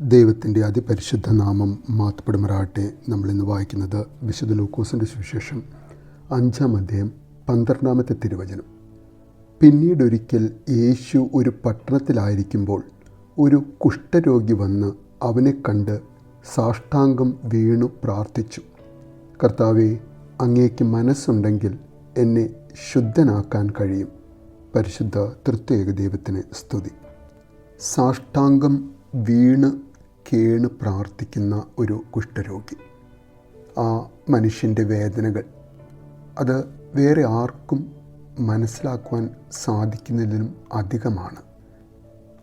ദൈവത്തിന്റെ അതിപരിശുദ്ധ നാമം മാത്തപ്പെടുമറാട്ടെ നമ്മളിന്ന് വായിക്കുന്നത് വിശുദ്ധ ലൂക്കോസിന്റെ സുവിശേഷം അഞ്ചാം അധ്യായം പന്ത്രണ്ടാമത്തെ തിരുവചനം. പിന്നീടൊരിക്കൽ യേശു ഒരു പട്ടണത്തിലായിരിക്കുമ്പോൾ ഒരു കുഷ്ഠരോഗി വന്ന് അവനെ കണ്ട് സാഷ്ടാംഗം വീണു പ്രാർത്ഥിച്ചു. കർത്താവെ അങ്ങേക്ക് മനസ്സുണ്ടെങ്കിൽ എന്നെ ശുദ്ധനാക്കാൻ കഴിയും. പരിശുദ്ധ തൃത്യേക ദൈവത്തിന് സ്തുതി. സാഷ്ടാംഗം വീണ് കേണ് പ്രാർത്ഥിക്കുന്ന ഒരു കുഷ്ഠരോഗി. ആ മനുഷ്യന്റെ വേദനകൾ അത് വേറെ ആർക്കും മനസ്സിലാക്കുവാൻ സാധിക്കുന്നതിലും അധികമാണ്.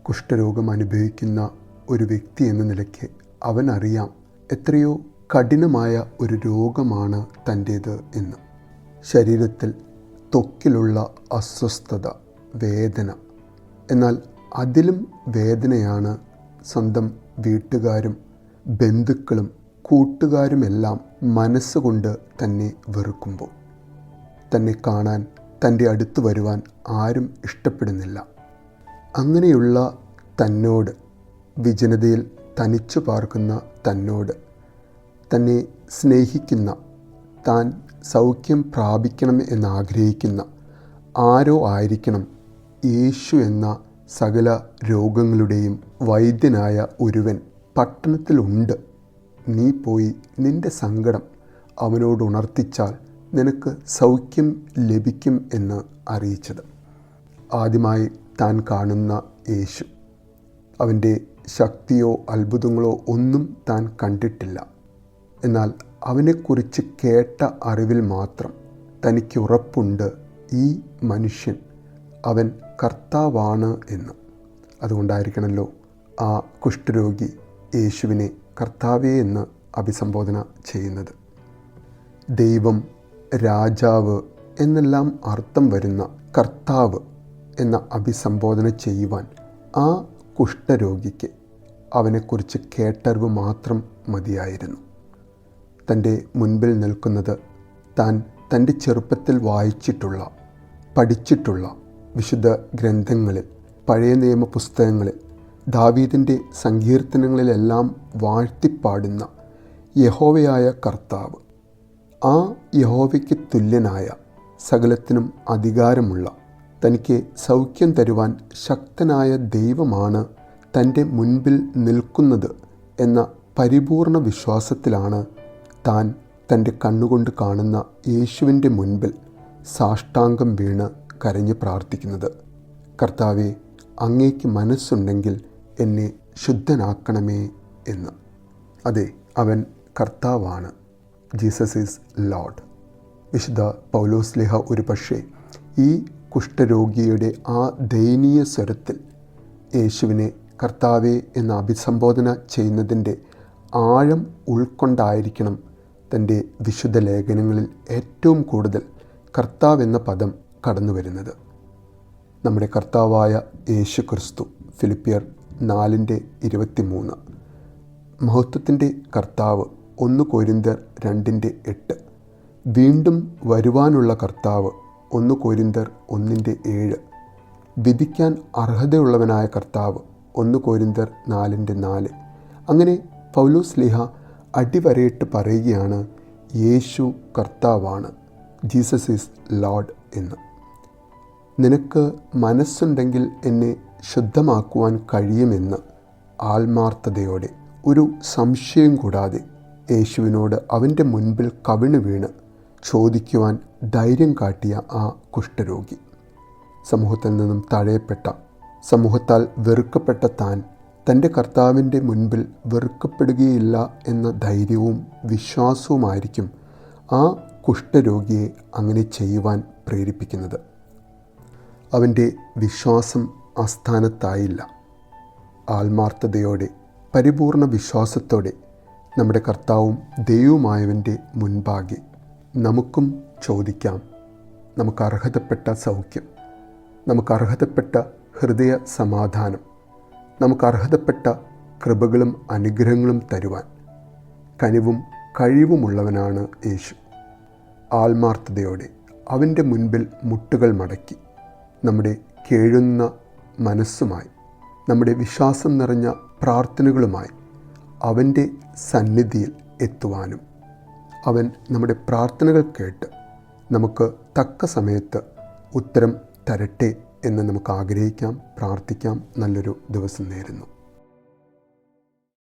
കുഷ്ഠരോഗം അനുഭവിക്കുന്ന ഒരു വ്യക്തി എന്ന നിലയ്ക്ക് അവനറിയാം എത്രയോ കഠിനമായ ഒരു രോഗമാണ് തന്റേത് എന്ന്. ശരീരത്തിൽ ത്വക്കിലുള്ള അസ്വസ്ഥത വേദന എന്നാൽ അതിലും വേദനയാണ് സ്വന്തം വീട്ടുകാരും ബന്ധുക്കളും കൂട്ടുകാരുമെല്ലാം മനസ്സുകൊണ്ട് തന്നെ വെറുക്കുമ്പോൾ തന്നെ കാണാൻ തന്റെ അടുത്ത് വരുവാൻ ആരും ഇഷ്ടപ്പെടുന്നില്ല. അങ്ങനെയുള്ള തന്നോട് വിജനതയിൽ തനിച്ചു പാർക്കുന്ന തന്നോട് തന്നെ സ്നേഹിക്കുന്ന താൻ സൗഖ്യം പ്രാപിക്കണം എന്നാഗ്രഹിക്കുന്ന ആരോ ആയിരിക്കണം യേശു എന്ന സകല രോഗങ്ങളുടെയും വൈദ്യനായ ഒരുവൻ പട്ടണത്തിലുണ്ട്. നീ പോയി നിന്റെ സങ്കടം അവനോട് ഉണർത്തിച്ചാൽ നിനക്ക് സൗഖ്യം ലഭിക്കും എന്ന് അറിയിച്ചത്. ആദ്യമായി താൻ കാണുന്ന യേശു. അവന്റെ ശക്തിയോ അത്ഭുതങ്ങളോ ഒന്നും താൻ കണ്ടിട്ടില്ല. എന്നാൽ അവനെക്കുറിച്ച് കേട്ട അറിവിൽ മാത്രം തനിക്ക് ഉറപ്പുണ്ട് ഈ മനുഷ്യൻ. അവൻ കർത്താവാണ് എന്ന്. അതുകൊണ്ടായിരിക്കണമല്ലോ ആ കുഷ്ഠരോഗി യേശുവിനെ കർത്താവേ എന്ന് അഭിസംബോധന ചെയ്യുന്നത്. ദൈവം രാജാവ് എന്നെല്ലാം അർത്ഥം വരുന്ന കർത്താവ് എന്ന അഭിസംബോധന ചെയ്യുവാൻ ആ കുഷ്ഠരോഗിക്ക് അവനെക്കുറിച്ച് കേട്ടറിവ് മാത്രം മതിയായിരുന്നു. തന്റെ മുൻപിൽ നിൽക്കുന്നത് താൻ തന്റെ ചെറുപ്പത്തിൽ വായിച്ചിട്ടുള്ള പഠിച്ചിട്ടുള്ള വിശുദ്ധ ഗ്രന്ഥങ്ങളിൽ പഴയ നിയമ പുസ്തകങ്ങളിൽ ദാവീദിന്റെ സങ്കീർത്തനങ്ങളിലെല്ലാം വാഴ്ത്തിപ്പാടുന്ന യഹോവയായ കർത്താവ്. ആ യഹോവയ്ക്ക് തുല്യനായ സകലത്തിനും അധികാരമുള്ള തനിക്ക് സൗഖ്യം തരുവാൻ ശക്തനായ ദൈവമാണ് തന്റെ മുൻപിൽ നിൽക്കുന്നത് എന്ന പരിപൂർണ വിശ്വാസത്തിലാണ് താൻ തന്റെ കണ്ണുകൊണ്ട് കാണുന്ന യേശുവിന്റെ മുൻപിൽ സാഷ്ടാംഗം വീണ് കരഞ്ഞ് പ്രാർത്ഥിക്കുന്നത്. കർത്താവെ അങ്ങേക്ക് മനസ്സുണ്ടെങ്കിൽ എന്നെ ശുദ്ധനാക്കണമേ എന്ന്. അതെ അവൻ കർത്താവാണ്. Jesus is lord. വിശുദ്ധ പൗലോസ്ലിഹ ഒരു പക്ഷേ ഈ കുഷ്ഠരോഗിയുടെ ആ ദയനീയ സ്വരത്തിൽ യേശുവിനെ കർത്താവെ എന്ന് അഭിസംബോധന ചെയ്യുന്നതിന്റെ ആഴം ഉൾക്കൊണ്ടായിരിക്കണം തന്റെ വിശുദ്ധ ലേഖനങ്ങളിൽ ഏറ്റവും കൂടുതൽ കർത്താവ് എന്ന പദം കടന്നു വരുന്നത്. നമ്മുടെ കർത്താവായ യേശു ക്രിസ്തു ഫിലിപ്പിയർ നാലിന്റെ ഇരുപത്തി മൂന്ന് മഹത്വത്തിന്റെ കർത്താവ് ഒന്ന് കോരിന്തർ രണ്ടിന്റെ എട്ട്. വീണ്ടും വരുവാനുള്ള കർത്താവ് ഒന്ന് കോരിന്തർ ഒന്നിന്റെ ഏഴ്. വിധിക്കാൻ അർഹതയുള്ളവനായ കർത്താവ് ഒന്ന് കോരിന്തർ നാലിന്റെ നാല്. അങ്ങനെ പൗലോസ് ലിഹ അടിവരയിട്ട് പറയുകയാണ് യേശു കർത്താവാണ്. ജീസസ് ഈസ് ലോഡ് എന്ന്. നിനക്ക് മനസ്സുണ്ടെങ്കിൽ എന്നെ ശുദ്ധമാക്കുവാൻ കഴിയുമെന്ന് ആത്മാർത്ഥതയോടെ. ഒരു സംശയം കൂടാതെ യേശുവിനോട് അവന്റെ മുൻപിൽ കവിണ് വീണ് ചോദിക്കുവാൻ ധൈര്യം കാട്ടിയ ആ കുഷ്ഠരോഗി. സമൂഹത്തിൽ നിന്നും തഴയപ്പെട്ട സമൂഹത്താൽ വെറുക്കപ്പെട്ട താൻ തന്റെ കർത്താവിന്റെ മുൻപിൽ വെറുക്കപ്പെടുകയില്ല എന്ന ധൈര്യവും വിശ്വാസവുമായിരിക്കും ആ കുഷ്ഠരോഗിയെ അങ്ങനെ ചെയ്യുവാൻ പ്രേരിപ്പിക്കുന്നത്. അവന്റെ വിശ്വാസം ആസ്ഥാനത്തായില്ല. ആത്മാർത്ഥതയോടെ പരിപൂർണ വിശ്വാസത്തോടെ നമ്മുടെ കർത്താവും ദൈവവുമായവന്റെ മുൻപാകെ നമുക്കും ചോദിക്കാം. നമുക്ക് അർഹതപ്പെട്ട സൗഖ്യം നമുക്ക് അർഹതപ്പെട്ട ഹൃദയ സമാധാനം നമുക്ക് അർഹതപ്പെട്ട കൃപകളും അനുഗ്രഹങ്ങളും തരുവാൻ കനിവും കഴിവുമുള്ളവനാണ് യേശു. ആത്മാർത്ഥതയോടെ അവന്റെ മുൻപിൽ മുട്ടുകൾ മടക്കി നമ്മുടെ കേഴുന്ന മനസ്സുമായി നമ്മുടെ വിശ്വാസം നിറഞ്ഞ പ്രാർത്ഥനകളുമായി അവന്റെ സന്നിധിയിൽ എത്തുവാനും അവൻ നമ്മുടെ പ്രാർത്ഥനകൾ കേട്ട് നമുക്ക് തക്ക സമയത്ത് ഉത്തരം തരട്ടെ എന്ന് നമുക്ക് ആഗ്രഹിക്കാം പ്രാർത്ഥിക്കാം. നല്ലൊരു ദിവസം നേരുന്നു.